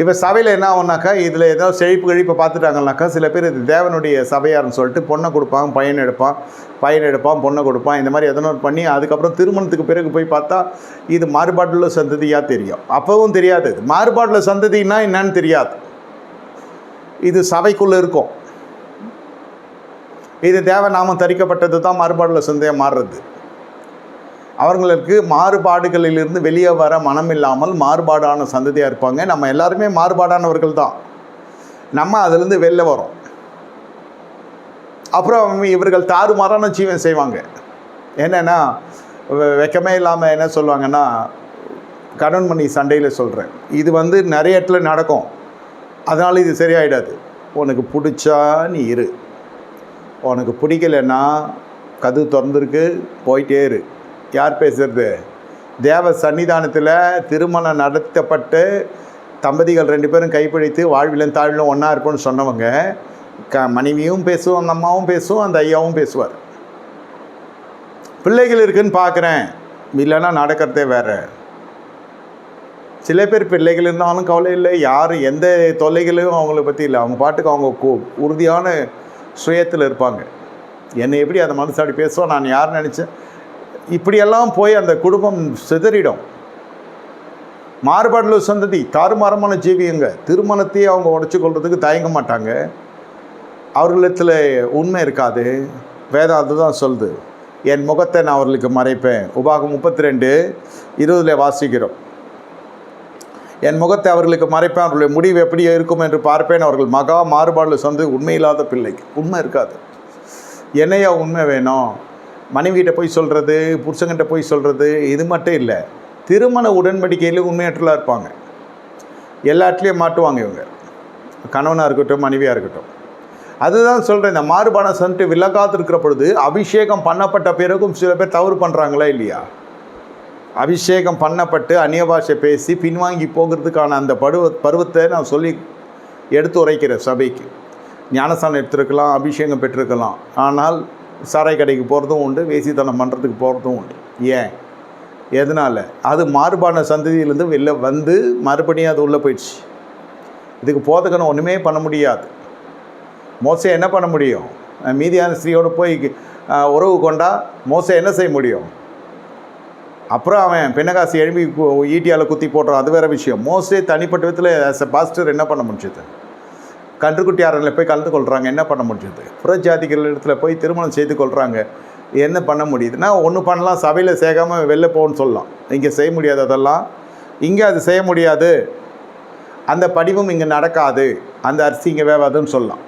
இப்போ சபையில் என்ன ஆகும்னாக்கா இதில் ஏதோ செழிப்பு கழிப்பை பார்த்துட்டாங்கனாக்கா சில பேர் இது தேவனுடைய சபையார்னு சொல்லிட்டு பொண்ணை கொடுப்பான் பையன் எடுப்பான் பையன் எடுப்பான் பொண்ணை கொடுப்பான் இந்த மாதிரி எதனோ பண்ணி அதுக்கப்புறம் திருமணத்துக்கு பிறகு போய் பார்த்தா இது மாறுபாட்டில் சந்ததியாக தெரியும். அப்போவும் தெரியாது. இது மாறுபாடுள்ள சந்ததின்னா என்னன்னு தெரியாது. இது சபைக்குள்ளே இருக்கும். இது தேவநாமம் தரிக்கப்பட்டது தான் மாறுபாடுள்ள சந்தையாக மாறுறது. அவர்களுக்கு மாறுபாடுகளிலிருந்து வெளியே வர மனம் இல்லாமல் மாறுபாடான சந்ததியாக இருப்பாங்க. நம்ம எல்லாருமே மாறுபாடானவர்கள் தான் நம்ம அதுலேருந்து வெளில வரோம். அப்புறம் இவர்கள் தாறுமாறான ஜீவன் செய்வாங்க. என்னென்னா வெக்கமே இல்லாமல் என்ன சொல்லுவாங்கன்னா கடன் மணி சண்டையில் சொல்கிறேன் இது வந்து நிறைய இடத்துல நடக்கும். அதனால் இது சரியாயிடாது. உனக்கு பிடிச்சா நீ இரு. உனக்கு பிடிக்கலன்னா கது திறந்துருக்கு போயிட்டே இரு. யார் பேசுகிறது தேவ சன்னிதானத்தில் திருமணம் நடத்தப்பட்டு தம்பதிகள் ரெண்டு பேரும் கைப்பிடித்து வாழ்விலும் தாழ்விலும் ஒன்றா இருப்போம்னு சொன்னவங்க க மனைவியும் பேசுவோம் அந்த அம்மாவும் பேசுவோம் அந்த ஐயாவும் பேசுவார். பிள்ளைகள் இருக்குன்னு பார்க்குறேன் இல்லைன்னா நடக்கிறதே வேறு. சில பேர் பிள்ளைகள் இருந்தாலும் கவலை இல்லை. யாரும் எந்த தொல்லைகளையும் அவங்கள பற்றி இல்லை. அவங்க பாட்டுக்கு அவங்க கு- உறுதியான சுயத்தில் இருப்பாங்க. என்னை எப்படி அந்த மனசாடி பேசுவோம் நான் யார் நினச்சேன்? இப்படியெல்லாம் போய் அந்த குடும்பம் சிதறிடும். மாறுபாடுள்ள சந்ததி தாறுமாறமான ஜீவியங்க திருமணத்தையே அவங்க உடச்சி கொள்றதுக்கு தயங்க மாட்டாங்க. அவர்களிடத்தில் உண்மை இருக்காது. வேதம் அதுதான் சொல்லுது. என் முகத்தை நான் அவர்களுக்கு மறைப்பேன். உபாகம் முப்பத்தி ரெண்டு இருபதில் வாசிக்கிறோம். என் முகத்தை அவர்களுக்கு மறைப்பேன். அவர்களுடைய முடிவு எப்படி இருக்கும் என்று பார்ப்பேன். அவர்கள் மகா மாறுபாடு சொந்து உண்மையில்லாத பிள்ளைக்கு உண்மை இருக்காது. என்னையா உண்மை வேணும்? மனைவிகிட்ட போய் சொல்கிறது புருஷங்கிட்ட போய் சொல்கிறது இது மட்டும் இல்லை. திருமண உடன்படிக்கையில் உண்மையற்றலாக இருப்பாங்க. எல்லாத்துலேயும் மாட்டுவாங்க இவங்க. கணவனாக இருக்கட்டும் மனைவியாக இருக்கட்டும். அதுதான் சொல்கிறேன் இந்த மாறுபான சன்ட்டு விலகாது இருக்கிற பொழுது அபிஷேகம் பண்ணப்பட்ட பிறகும் சில பேர் தவறு பண்ணுறாங்களா இல்லையா? அபிஷேகம் பண்ணப்பட்டு அந்நிய பாஷை பேசி பின்வாங்கி போகிறதுக்கான அந்த பருவ பருவத்தை நான் சொல்லி எடுத்து உரைக்கிறேன் சபைக்கு. ஞானஸ்தானம் எடுத்திருக்கலாம் அபிஷேகம் பெற்றிருக்கலாம். ஆனால் சாராய் கடைக்கு போகிறதும் உண்டு வேசித்தனம் பண்ணுறதுக்கு போகிறதும் உண்டு. ஏன்? எதனால்? அது மாறுபான சந்ததியிலேருந்து வெளில வந்து மறுபடியும் அது உள்ளே போயிடுச்சு. இதுக்கு போதுக்கணும் ஒன்றுமே பண்ண முடியாது. மோசை என்ன பண்ண முடியும்? மீதியான ஸ்திரீயோடு போய் உறவு கொண்டா மோசை என்ன செய்ய முடியும்? அப்புறம் அவன் பின்னகாசி எழுப்பி ஈட்டியால் குத்தி போடுறான். அது வேறு விஷயம். மோஸ்ட்லி தனிப்பட்ட விதத்தில் ஆஸ் எ பாஸ்டர் என்ன பண்ண முடிஞ்சது? கன்றுக்குட்டி அரங்கில் போய் கலந்து கொள்கிறாங்க என்ன பண்ண முடியுது? புறஜாதிகள் இடத்துல போய் திருமணம் செய்து கொள்கிறாங்க என்ன பண்ண முடியுதுன்னா ஒன்று பண்ணலாம். சபையில் சேர்க்காமல் வெளில போகணும்னு சொல்லலாம். இங்கே செய்ய முடியாது அதெல்லாம். இங்கே அது செய்ய முடியாது. அந்த படிவும் இங்கே நடக்காது. அந்த அரிசி இங்கே வேவாதுன்னு சொல்லலாம்.